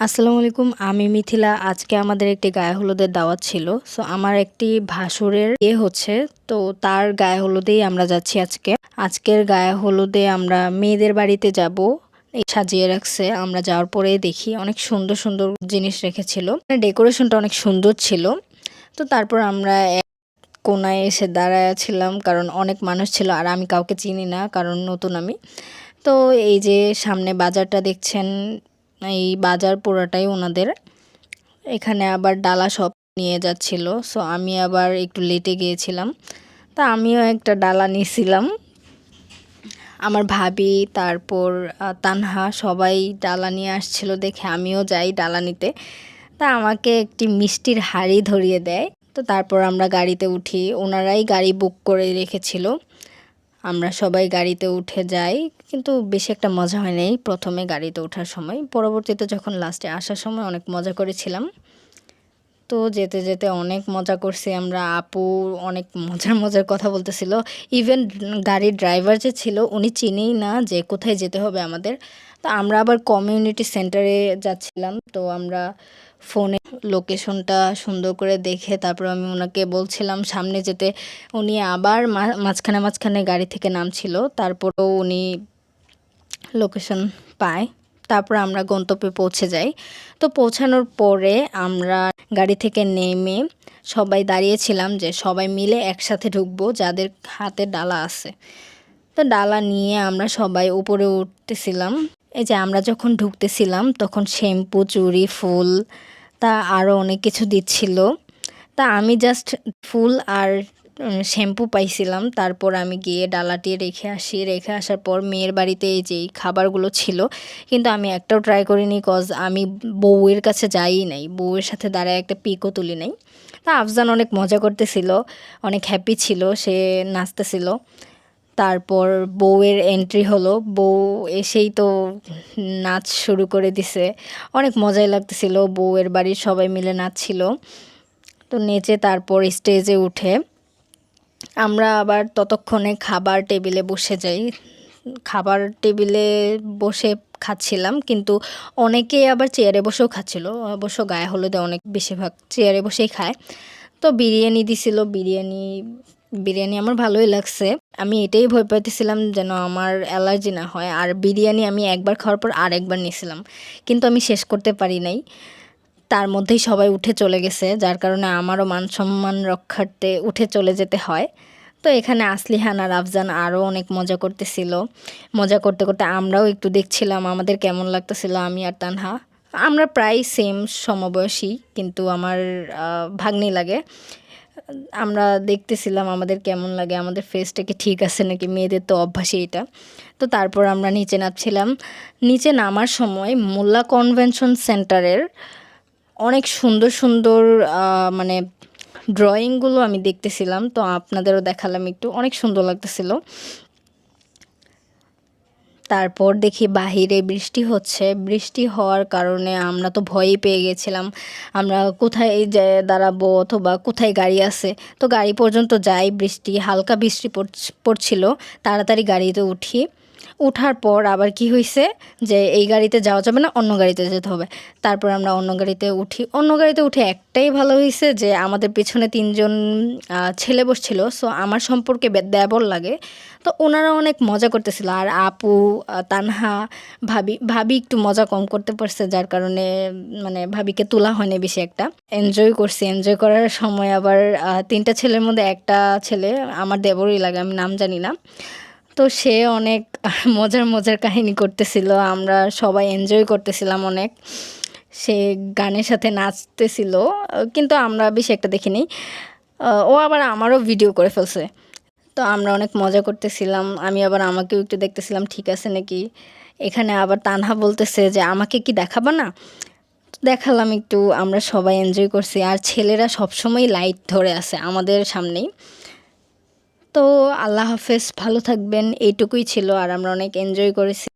আসসালামু আলাইকুম, আমি মিথিলা। আজকে আমাদের একটি গায়ে হলুদের দাওয়াত ছিল। সো আমার একটি ভাসুরের এ হচ্ছে। তো তার গায়ে হলুদেই আমরা যাচ্ছি আজকে। আজকের গায়ে হলুদে আমরা মেয়েদের বাড়িতে যাব। সাজিয়ে রাখছে। আমরা যাওয়ার পরে দেখি অনেক সুন্দর সুন্দর জিনিস রেখেছিল। ডেকোরেশনটা অনেক সুন্দর ছিল। তো তারপর আমরা কোনায় এসে দাঁড়ায় ছিলাম, কারণ অনেক মানুষ ছিল, আর আমি কাউকে চিনি না, কারণ নতুন আমি। তো এই যে সামনে বাজারটা দেখছেন এই বাজার পোড়াটাই ওনাদের। এখানে আবার ডালা সব নিয়ে যাচ্ছিল সো আমি আবার একটু লেটে গিয়েছিলাম। তা আমিও একটা ডালা নিয়েছিলাম। আমার ভাবি, তারপর তানহা সবাই ডালা নিয়ে আসছিল দেখে আমিও যাই ডালা নিতে। তা আমাকে একটি মিষ্টির হাড়ি ধরিয়ে দেয়। তো তারপর আমরা গাড়িতে উঠি। ওনারাই গাড়ি বুক করে রেখেছিল। আমরা সবাই গাড়িতে উঠে যাই, কিন্তু বেশি একটা মজা হয় নাই প্রথমে গাড়িতে ওঠার সময়। পরবর্তীতে যখন লাস্টে আসার সময় অনেক মজা করেছিলাম। তো যেতে যেতে অনেক মজা করছি আমরা। আপু অনেক মজার মজার কথা বলতেছিল। ইভেন গাড়ির ড্রাইভার যে ছিল, উনি চিনেই না যে কোথায় যেতে হবে আমাদের। তো আমরা আবার কমিউনিটি সেন্টারে যাচ্ছিলাম। তো আমরা ফোনে লোকেশনটা সুন্দর করে দেখে তারপর আমি ওনাকে বলছিলাম সামনে যেতে। উনি আবার মাঝখানে মাঝখানে গাড়ি থেকে নামছিল, তারপরেও উনি লোকেশন পায়। তারপর আমরা গন্তব্যে পৌঁছে যাই। তো পৌঁছানোর পরে আমরা গাড়ি থেকে নেমে সবাই দাঁড়িয়েছিলাম যে সবাই মিলে একসাথে ঢুকবো, যাদের হাতে ডালা আছে। তো ডালা নিয়ে আমরা সবাই উপরে উঠতেছিলাম। এই যে আমরা যখন ঢুকতেছিলাম, তখন শ্যাম্পু চুরি ফুল তা আরও অনেক কিছু দিচ্ছিল। তা আমি জাস্ট ফুল আর শ্যাম্পু পাইছিলাম। তারপর আমি গিয়ে ডালাটি রেখে আসি। রেখে আসার পর মেয়ের বাড়িতে এই যে এই খাবারগুলো ছিল, কিন্তু আমি একটাও ট্রাই করিনি কজ আমি বউয়ের কাছে যাই নাই। বউয়ের সাথে দাঁড়ায় একটা পিকও তুলি নাই। তা আফজান অনেক মজা করতেছিল, অনেক হ্যাপি ছিল, সে নাচতেছিল। তারপর বউয়ের এন্ট্রি হলো। বউ এসেই তো নাচ শুরু করে দিছে। অনেক মজাই লাগতেছিল। বউয়ের বাড়ির সবাই মিলে নাচছিল। তো নেচে তারপর স্টেজে উঠে। আমরা আবার ততক্ষণে খাবার টেবিলে বসে যাই। খাবার টেবিলে বসে খাচ্ছিলাম, কিন্তু অনেকে আবার চেয়ারে বসেও খাচ্ছিল। অবশ্য গায়ে হলুদে অনেক বেশিরভাগ চেয়ারে বসেই খায়। তো বিরিয়ানি দিছিল। বিরিয়ানি বিরিয়ানি আমার ভালোই লাগছে। আমি এটাই ভয় পাইতেছিলাম যেন আমার অ্যালার্জি না হয়, আর বিরিয়ানি আমি একবার খাওয়ার পর আরেকবার নিয়েছিলাম কিন্তু আমি শেষ করতে পারি নাই। তার মধ্যেই সবাই উঠে চলে গেছে, যার কারণে আমারও মান সম্মান রক্ষার্থে উঠে চলে যেতে হয়। তো এখানে আসলিহান আর আফজান আরও অনেক মজা করতেছিল। মজা করতে করতে আমরাও একটু দেখছিলাম আমাদের কেমন লাগতেছিল, আমি আর তানহা। আমরা প্রায় সেম সমবয়সী, কিন্তু আমার ভাগ্নি লাগে। আমরা দেখতেছিলাম আমাদের কেমন লাগে, আমাদের ফেসটাকে ঠিক আছে নাকি? মেয়েদের তো অভ্যাসই এটা। তো তারপর আমরা নিচে নামছিলাম। নিচে নামার সময় মোল্লা কনভেনশন সেন্টারের অনেক সুন্দর সুন্দর মানে ড্রয়িংগুলো আমি দেখতেছিলাম। তো আপনাদেরও দেখালাম একটু। অনেক সুন্দর লাগতেছিল। তারপর দেখি বাহিরে বৃষ্টি হচ্ছে। বৃষ্টি হওয়ার কারণে আমরা তো ভয়ই পেয়ে গেছিলাম। আমরা কোথায় যে দাঁড়াবো অথবা কোথায় গাড়ি আছে? তো গাড়ি পর্যন্ত যাই, বৃষ্টি, হালকা বৃষ্টি পড়ছ- পড়ছিল। তাড়াতাড়ি গাড়িতে উঠি। উঠার পর আবার কি হয়েছে যে এই গাড়িতে যাওয়া যাবে না, অন্য গাড়িতে যেতে হবে। তারপর আমরা অন্য গাড়িতে উঠি। অন্য গাড়িতে উঠে একটাই ভালো হয়েছে যে আমাদের পেছনে তিনজন ছেলে বসছিল। সো আমার সম্পর্কে দেবর লাগে। তো ওনারা অনেক মজা করতেছিল। আর আপু তানহা, ভাবি ভাবি একটু মজা কম করতে পারছে, যার কারণে মানে ভাবিকে তোলা হয়নি বেশি একটা। এনজয় করছি। এনজয় করার সময় আবার তিনটা ছেলের মধ্যে একটা ছেলে, আমার দেবরই লাগে, আমি নাম জানি না। তো সে অনেক মজার মজার কাহিনী করতেছিল। আমরা সবাই এনজয় করতেছিলাম অনেক। সে গানের সাথে নাচতেছিল, কিন্তু আমরা বেশি একটা দেখিনি। ও আবার আমারও ভিডিও করে ফেলছে। তো আমরা অনেক মজা করতেছিলাম। আমি আবার আমাকেও একটু দেখতেছিলাম, ঠিক আছে নাকি? এখানে আবার তানহা বলতেছে যে, আমাকে কি দেখাবা না? দেখালাম একটু, আমরা সবাই এনজয় করছি। আর ছেলেরা সবসময় লাইট ধরে আছে আমাদের সামনেই। তো আল্লাহ হাফেজ ভালো থাকবেন এইটুকুই ছিল আর আমরা অনেক এনজয় করেছি।